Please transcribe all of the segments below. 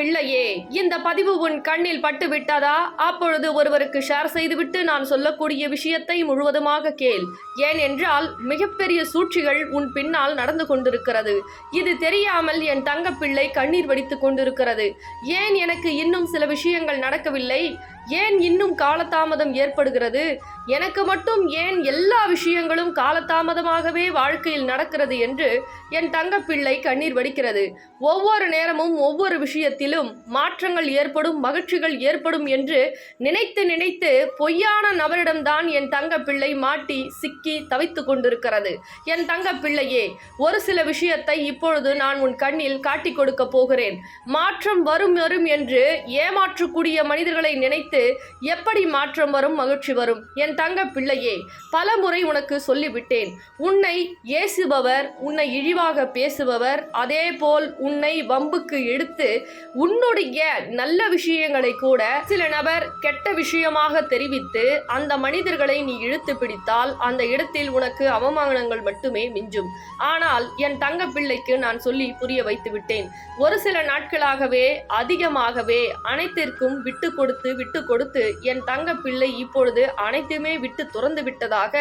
பிள்ளையே இந்த பதிவு உன் கண்ணில் பட்டு விட்டதா அப்பொழுது ஒருவருக்கு ஷேர் செய்துவிட்டு நான் சொல்லக்கூடிய விஷயத்தை முழுவதுமாக கேள். ஏன் என்றால் மிகப்பெரிய சூழ்ச்சிகள் உன் பின்னால் நடந்து கொண்டிருக்கிறது. இது தெரியாமல் என் தங்கப்பிள்ளை கண்ணீர் வடித்துக் கொண்டிருக்கிறது. ஏன் எனக்கு இன்னும் சில விஷயங்கள் நடக்கவில்லை? ஏன் இன்னும் காலதாமதம் ஏற்படுகிறது? எனக்கு மட்டும் ஏன் எல்லா விஷயங்களும் காலதாமதமாகவே வாழ்க்கையில் நடக்கிறது என்று என் தங்கப்பிள்ளை கண்ணீர் வடிக்கிறது. ஒவ்வொரு நேரமும் ஒவ்வொரு விஷயத்திலும் மாற்றங்கள் ஏற்படும் மகிழ்ச்சிகள் ஏற்படும் என்று நினைத்து நினைத்து பொய்யான நபரிடம்தான் என் தங்கப்பிள்ளை மாட்டி சிக்கி தவித்து கொண்டிருக்கிறது. என் தங்கப்பிள்ளையே ஒரு சில விஷயத்தை இப்பொழுது நான் உன் கண்ணில் காட்டிக் கொடுக்க போகிறேன். மாற்றம் வரும் வரும் என்று ஏமாற்றக்கூடிய மனிதர்களை நினைத்து எப்படி மாற்றம் வரும் மகிழ்ச்சி வரும்? என் தங்க பிள்ளையே பல முறை உனக்கு சொல்லிவிட்டேன். உன்னை ஏசுபவர் உன்னை இழிவாக பேசுபவர் அதே போல் உன்னை வம்புக்கு எடுத்து உன்னுடைய நல்ல விஷயங்களை கூட சில நபர் கெட்ட விஷயமாக தெரிவித்து அந்த மனிதர்களை நீ இழுத்து பிடித்தால் அந்த இடத்தில் உனக்கு அவமானங்கள் மட்டுமே மிஞ்சும். ஆனால் என் தங்க பிள்ளைக்கு நான் சொல்லி புரிய வைத்து விட்டேன் ஒரு சில நாட்களாகவே அதிகமாகவே அனைத்திற்கும் விட்டு கொடுத்து விட்டு கொடுத்து என் தங்க பிள்ளை இப்பொழுது அனைத்துமே விட்டு துறந்து விட்டதாக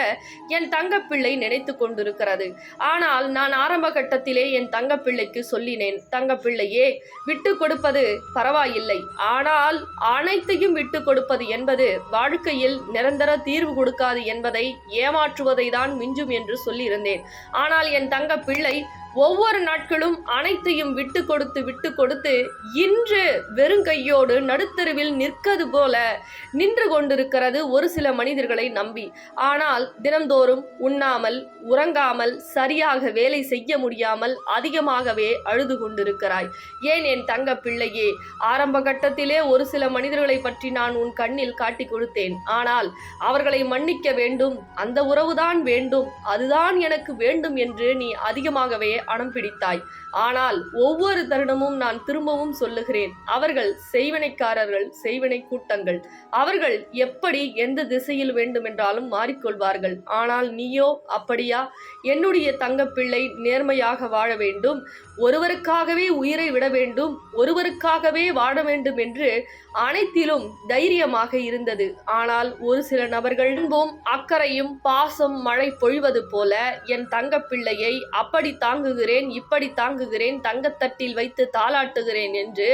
என் தங்க பிள்ளை நினைத்து கொண்டிருக்கிறது. ஆனால் நான் ஆரம்ப கட்டத்திலே என் தங்க பிள்ளைக்கு சொல்லினேன் தங்க பிள்ளையே விட்டு கொடுப்பது பரவாயில்லை. ஆனால் அனைத்தையும் விட்டு கொடுப்பது என்பது வாழ்க்கையில் நிரந்தர தீர்வு கொடுக்காது என்பதை ஏமாற்றுவதை தான் மிஞ்சும் என்று சொல்லியிருந்தேன். ஆனால் என் தங்க பிள்ளை ஒவ்வொரு நாட்களும் அனைத்தையும் விட்டு கொடுத்து விட்டு கொடுத்து இன்று வெறுங்கையோடு நடுத்தருவில் நிற்கது போல நின்று கொண்டிருக்கிறது ஒரு சில மனிதர்களை நம்பி. ஆனால் தினந்தோறும் உண்ணாமல் உறங்காமல் சரியாக வேலை செய்ய முடியாமல் அதிகமாகவே அழுது கொண்டிருக்கிறாய். ஏன் என் தங்க பிள்ளையே? ஆரம்ப கட்டத்திலே ஒரு சில மனிதர்களை பற்றி நான் உன் கண்ணில் காட்டி கொடுத்தேன். ஆனால் அவர்களை மன்னிக்க வேண்டும் அந்த உறவுதான் வேண்டும் அதுதான் எனக்கு வேண்டும் என்று நீ அதிகமாகவே அடம் பிடித்தாய் ஆனால் ஒவ்வொரு தருணமும் நான் திரும்பவும் சொல்லுகிறேன் அவர்கள் செய்வினைக்காரர்கள் செய்வினை கூட்டங்கள். அவர்கள் எப்படி எந்த திசையில் வேண்டுமென்றாலும் மாறிக்கொள்வார்கள். ஆனால் நீயோ அப்படியா? என்னுடைய தங்கப்பிள்ளை நேர்மையாக வாழ வேண்டும். ஒருவருக்காகவே உயிரை விட வேண்டும். ஒருவருக்காகவே வாழ வேண்டும் என்று அனைத்திலும் தைரியமாக இருந்தது. ஆனால் ஒரு சில நபர்கள் இன்பம் அக்கறையும் பாசம் மழை பொழிவது போல என் தங்கப்பிள்ளையை அப்படி தாங்குகிறேன் இப்படி தாங்க தாங்குகிறேன் தங்கத்தட்டில் வைத்து தாளாட்டுகிறேன் என்று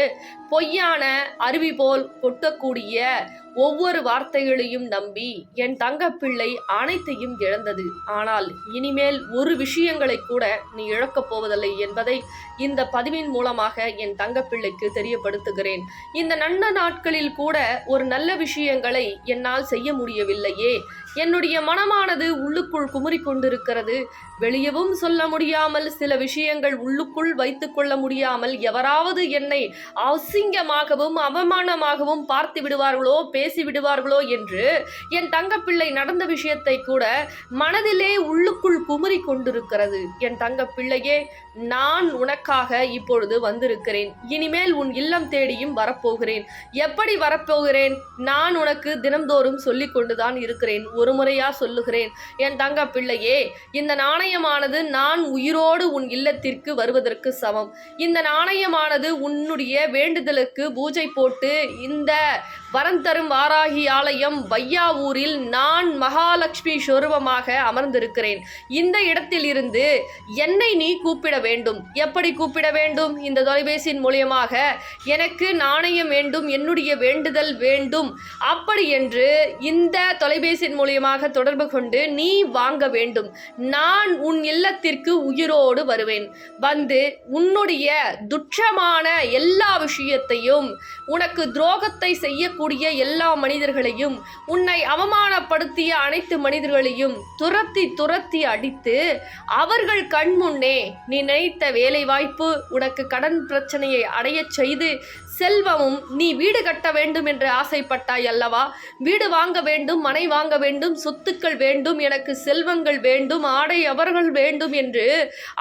பொய்யான அருவி போல் கொட்டக்கூடிய ஒவ்வொரு வார்த்தைகளையும் நம்பி என் தங்கப்பிள்ளை அனைத்தையும் இழந்தது. ஆனால் இனிமேல் ஒரு விஷயங்களை கூட நீ இழக்கப் போவதில்லை என்பதை இந்த பதிவின் மூலமாக என் தங்கப்பிள்ளைக்கு தெரியப்படுத்துகிறேன். இந்த நல்ல நாட்களில் கூட ஒரு நல்ல விஷயங்களை என்னால் செய்ய முடியவில்லையே. என்னுடைய மனமானது உள்ளுக்குள் குமுறி கொண்டிருக்கிறது. வெளியவும் சொல்ல முடியாமல் சில விஷயங்கள் உள்ளுக்குள் வைத்துக் கொள்ள முடியாமல் எவராவது என்னை அசிங்கமாகவும் அவமானமாகவும் பார்த்து விடுவார்களோ பேசி விடுவார்களோ என்று என் தங்கப்பிள்ளை நடந்த விஷயத்தை கூட மனதிலே உள்ளுக்குள் குமரி கொண்டிருக்கிறது. என் தங்கப்பிள்ளையே நான் உனக்காக இப்பொழுது வந்திருக்கிறேன். இனிமேல் உன் இல்லம் தேடியும் வரப்போகிறேன். எப்படி வரப்போகிறேன்? நான் உனக்கு தினம்தோறும் சொல்லிக் கொண்டுதான் இருக்கிறேன். ஒரு முறையா சொல்லுகிறேன். என் தங்க பிள்ளையே இந்த நாணயமானது நான் உயிரோடு உன் இல்லத்திற்கு வருவதற்கு சமம். இந்த நாணயமானது உன்னுடைய வேண்டுதலுக்கு பூஜை போட்டு இந்த வரம் தரும் வாராகி ஆலயம் வையாவூரில் நான் மகாலட்சுமி சொரூபமாக அமர்ந்திருக்கிறேன். இந்த இடத்தில் இருந்து என்னை நீ கூப்பிட வேண்டும். எப்படி கூப்பிட வேண்டும்? இந்த தொலைபேசியின் மூலியமாக எனக்கு நாணயம் வேண்டும் என்னுடைய வேண்டுதல் வேண்டும். அப்படி என்று இந்த தொலைபேசியின் மூலியமாக தொடர்பு கொண்டு நீ வாங்க வேண்டும். நான் உன் இல்லத்திற்கு உயிரோடு வருவேன். வந்து உன்னுடைய துட்சமான எல்லா விஷயத்தையும் உனக்கு துரோகத்தை செய்யக்கூடிய எல்லா மனிதர்களையும் உன்னை அவமானப்படுத்திய அனைத்து மனிதர்களையும் துரத்தி துரத்தி அடித்து அவர்கள் கண் முன்னே நீ நினைத்த வேலை வாய்ப்பு உனக்கு கடன் பிரச்சனையை அடையச் செய்து செல்வமும் நீ வீடு கட்ட வேண்டும் என்று ஆசைப்பட்டாய் அல்லவா? வீடு வாங்க வேண்டும் மனை வாங்க வேண்டும் சொத்துக்கள் வேண்டும் எனக்கு செல்வங்கள் வேண்டும் ஆடை அவர்கள் வேண்டும் என்று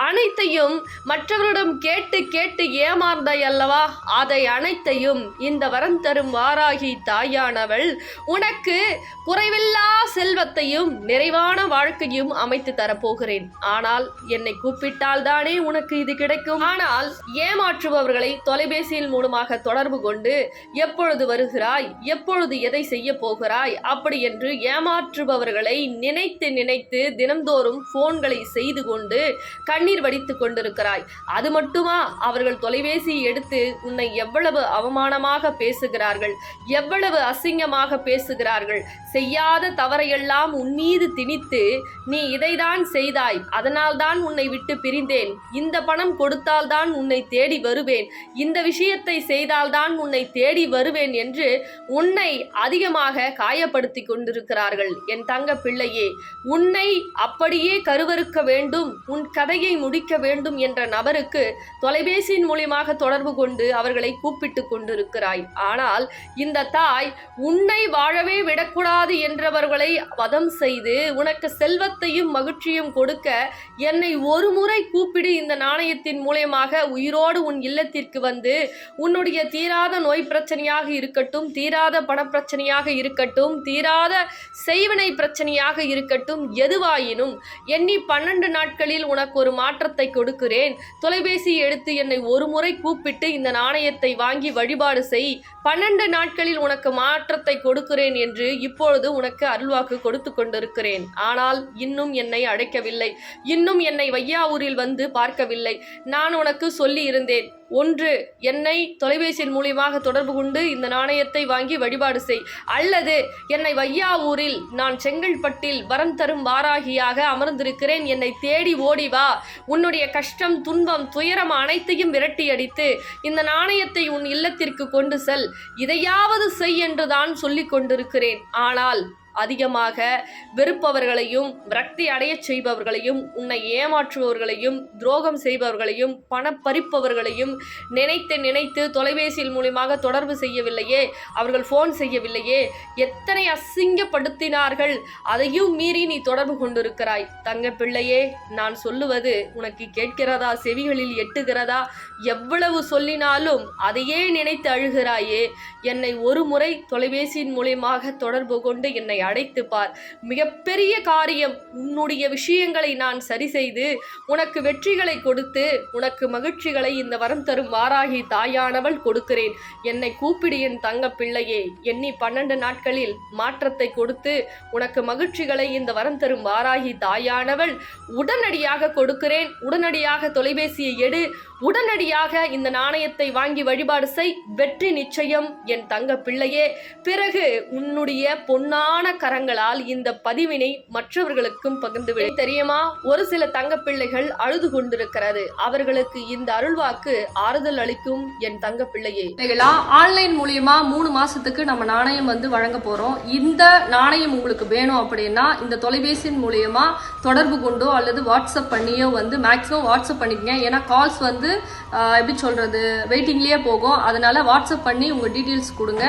அனைத்தையும் மற்றவரிடம் கேட்டு கேட்டு ஏமாந்தாய் அல்லவா? அதை அனைத்தையும் இந்த வரம் தரும் வாராகி தாயானவள் உனக்கு குறைவில்லா செல்வத்தையும் நிறைவான வாழ்க்கையும் அமைத்து தரப்போகிறேன். ஆனால் என்னை கூப்பிட்டால் தானே உனக்கு இது கிடைக்கும்? ஆனால் ஏமாற்றுபவர்களை தொலைபேசியில் மூலமாக தொடர்பு கொண்டு எப்பொழுது வருகிறாய்? எப்பொழுது எதை செய்ய போகிறாய்? அப்படி என்று ஏமாற்றுபவர்களை நினைத்து நினைத்து தினம்தோறும் போன்களை செய்து கொண்டு கண்ணீர் வடித்து கொண்டிருக்கிறாய். அது மட்டுமா? அவர்கள் தொலைபேசி எடுத்து உன்னை எவ்வளவு அவமானமாக பேசுகிறார்கள் எவ்வளவு அசிங்கமாக பேசுகிறார்கள் செய்யாத தவறையெல்லாம் உன் மீது திணித்து நீ இதைதான் செய்தாய் அதனால்தான் உன்னை விட்டு பிரிந்தேன் இந்த பணம் கொடுத்தால்தான் உன்னை தேடி வருவேன் இந்த விஷயத்தை செய்தால்தான் உன்னை தேடி வருவேன் என்று உன்னை அதிகமாக காயப்படுத்தி கொண்டிருக்கிறார்கள். என் தங்க பிள்ளையே உன்னை அப்படியே கருவறுக்க வேண்டும் உன் கதையை முடிக்க வேண்டும் என்ற நபருக்கு தொலைபேசியின் மூலியமாக தொடர்பு கொண்டு அவர்களை கூப்பிட்டு கொண்டிருக்கிறாய். ஆனால் இந்த தாய் உன்னை வாழவே விடக்கூடாது என்றவர்களை வதம் செய்து உனக்கு செல்வத்தையும் மகிழ்ச்சியும் கொடுக்க என்னை ஒரு முறை கூப்பிடு இந்த நாணயத்தின் மூலயமாக உயிரோடு உன் இல்லத்திற்கு வந்து உன்னுடைய தீராத நோய் பிரச்சனையாக இருக்கட்டும் தீராத பணப்பிரச்சனையாக இருக்கட்டும் தீராத செய்வினை பிரச்சனையாக இருக்கட்டும் எதுவாயினும் எண்ணி பன்னெண்டு நாட்களில் உனக்கு ஒரு மாற்றத்தை கொடுக்கிறேன். தொலைபேசி எடுத்து என்னை ஒரு முறை கூப்பிட்டு இந்த நாணயத்தை வாங்கி வழிபாடு செய். பன்னெண்டு நாட்களில் உனக்கு மாற்றத்தை கொடுக்கிறேன் என்று இப்பொழுது உனக்கு அருள்வாக்கு கொடுத்து கொண்டிருக்கிறேன். ஆனால் இன்னும் என்னை அழைக்கவில்லை இன்னும் என்னை வையாவூரில் வந்து பார்க்கவில்லை. நான் உனக்கு சொல்லி இருந்தேன் ஒன்று என்னை தொலைபேசியின் மூலியமாக தொடர்பு கொண்டு இந்த நாணயத்தை வாங்கி வழிபாடு செய். அல்லது என்னை வையாவூரில் நான் செங்கல்பட்டில் வரம் தரும் வாராகியாக அமர்ந்திருக்கிறேன். என்னை தேடி ஓடி வா. உன்னுடைய கஷ்டம் துன்பம் துயரம் அனைத்தையும் விரட்டி அடித்து இந்த நாணயத்தை உன் இல்லத்திற்கு கொண்டு செல். இதையாவது செய் என்று தான் சொல்லிக் கொண்டிருக்கிறேன். ஆனால் அதிகமாக வெறுப்பவர்களையும் விரக்தி அடையச் செய்பவர்களையும் உன்னை ஏமாற்றுபவர்களையும் துரோகம் செய்பவர்களையும் பணப்பறிப்பவர்களையும் நினைத்து நினைத்து தொலைபேசியில் மூலியமாக தொடர்பு செய்யவில்லையே அவர்கள் ஃபோன் செய்யவில்லையே எத்தனை அசிங்கப்படுத்தினார்கள் அதையும் மீறி நீ தொடர்பு கொண்டிருக்கிறாய். தங்க பிள்ளையே நான் சொல்லுவது உனக்கு கேட்கிறதா செவிகளில் எட்டுகிறதா எவ்வளவு சொல்லினாலும் அதையே நினைத்து அழுகிறாயே என்னை ஒரு முறை தொலைபேசியின் மூலியமாக தொடர்பு கொண்டு என்னை அடைத்து பார். மிகப்பெரிய காரியம் உன்னுடைய விஷயங்களை நான் சரி செய்து உனக்கு வெற்றிகளை கொடுத்து உனக்கு மகிழ்ச்சிகளை இந்த வரம் தரும் வாராகி தாயானவள் கொடுக்கிறேன். என்னை கூப்பிடு என் தங்க பிள்ளையே. எண்ணி பன்னெண்டு நாட்களில் மாற்றத்தை கொடுத்து உனக்கு மகிழ்ச்சிகளை இந்த வரம் தரும் வாராகி தாயானவள் உடனடியாக கொடுக்கிறேன். உடனடியாக தொலைபேசியை எடு. உடனடியாக இந்த நாணயத்தை வாங்கி வழிபாடு செய் வெற்றி நிச்சயம் என் தங்க பிள்ளையே பிறகு உன்னுடைய பொன்னான கரங்களால் இந்த பதிவினை மற்றவர்களுக்கும் பகிர்ந்து விடு தெரியுமா? ஒரு சில தங்க பிள்ளைகள் அழுது கொண்டிருக்கிறது. அவர்களுக்கு இந்த அருள்வாக்கு ஆறுதல் அளிக்கும் என் தங்க பிள்ளையே ஆன்லைன் மூலியமா மூணு மாசத்துக்கு நம்ம நாணயம் வந்து வழங்க போறோம். இந்த நாணயம் உங்களுக்கு வேணும் அப்படின்னா இந்த தொலைபேசியின் மூலியமா தொடர்பு கொண்டோ அல்லது வாட்ஸ்அப் பண்ணியோ வந்து மேக்ஸிமம் வாட்ஸ்அப் பண்ணிக்கங்க. ஏன்னா கால்ஸ் வந்து எப்படி சொல்கிறது வெயிட்டிங்லேயே போகும். அதனால் வாட்ஸ்அப் பண்ணி உங்கள் டீட்டெயில்ஸ் கொடுங்க.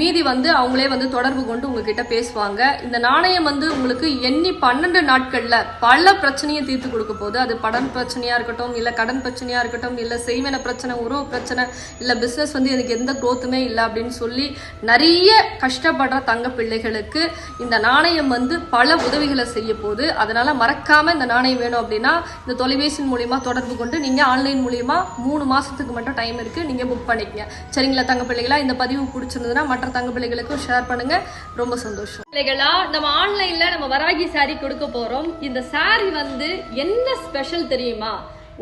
மீதி வந்து அவங்களே வந்து தொடர்பு கொண்டு உங்ககிட்ட பேசுவாங்க. இந்த நாணயம் வந்து உங்களுக்கு எண்ணி பன்னெண்டு நாட்களில் பல பிரச்சனையை தீர்த்து கொடுக்க போகுது. அது படன் பிரச்சனையாக இருக்கட்டும் இல்லை கடன் பிரச்சனையாக இருக்கட்டும் இல்லை செய்வன பிரச்சனை உறவு பிரச்சனை இல்லை பிஸ்னஸ் வந்து எனக்கு எந்த growth-உமே இல்லை அப்படின்னு சொல்லி நிறைய கஷ்டப்படுற தங்க பிள்ளைகளுக்கு இந்த நாணயம் வந்து பல உதவிகளை செய்ய போகுது. அதனால் மறக்காமல் இந்த நாணயம் வேணும் அப்படின்னா இந்த தொலைபேசியின் மூலிமா தொடர்பு கொண்டு நீங்கள் ஆன்லைன் மூலியமா மூணு மாசத்துக்கு மட்டும் டைம் இருக்கு. நீங்க புக் பண்ணிக்கங்க. சரிங்களா தங்க பிள்ளைகளா? இந்த பதிவு பிடிச்சிருந்ததுன்னா மற்ற தங்க பிள்ளைகளுக்கும் ஷேர் பண்ணுங்க. ரொம்ப சந்தோஷம். பிள்ளைகளா நம்ம ஆன்லைன்ல நம்ம வராகி சாரி கொடுக்க போறோம். இந்த சாரி வந்து என்ன ஸ்பெஷல் தெரியுமா?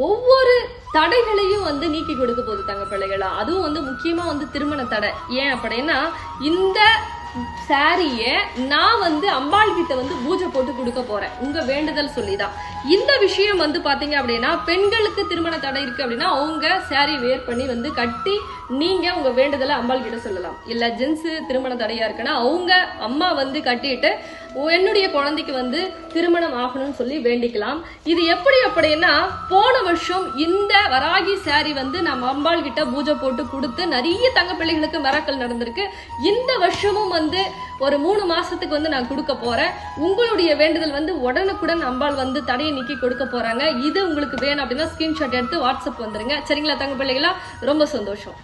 ஒவ்வொரு தடைகளையும் வந்து நீக்கி கொடுக்க போகுது தங்க பிள்ளைகளா. அதுவும் வந்து முக்கியமா வந்து திருமண தடை. ஏன் அப்படின்னா இந்த சாரியை நான் வந்து அம்பாள் கிட்ட வந்து பூஜை போட்டு கொடுக்க போறேன். உங்க வேண்டுதல் சொல்லிதான். இந்த விஷயம் வந்து பாத்தீங்க அப்படின்னா பெண்களுக்கு திருமண தடை இருக்கு அப்படின்னா அவங்க சாரி வேர் பண்ணி வந்து கட்டி நீங்க உங்க வேண்டுதலை அம்பாள் கிட்ட சொல்லலாம். இல்ல ஜென்ஸ் திருமண தடையா இருக்குன்னா அவங்க அம்மா வந்து கட்டிட்டு என்னுடைய குழந்தைக்கு வந்து திருமணம் ஆகணும்னு சொல்லி வேண்டிக்கலாம். இது எப்படி அப்படின்னா போன வருஷம் இந்த வராகி சாரி வந்து நம்ம அம்பாள் கிட்ட பூஜை போட்டு கொடுத்து நிறைய தங்க பிள்ளைகளுக்கு மிராக்கள் நடந்திருக்கு. இந்த வருஷமும் வந்து ஒரு மூணு மாசத்துக்கு வந்து நான் கொடுக்க போறேன். உங்களுடைய வேண்டுதல் வந்து உடனுக்குடன் அம்பாள் வந்து தடையை நீக்கி கொடுக்க போறாங்க. இது உங்களுக்கு வேணும் அப்படின்னா ஸ்கிரீன்ஷாட் எடுத்து வாட்ஸ்அப் வந்துருங்க. சரிங்களா தங்க பிள்ளைகளா? ரொம்ப சந்தோஷம்.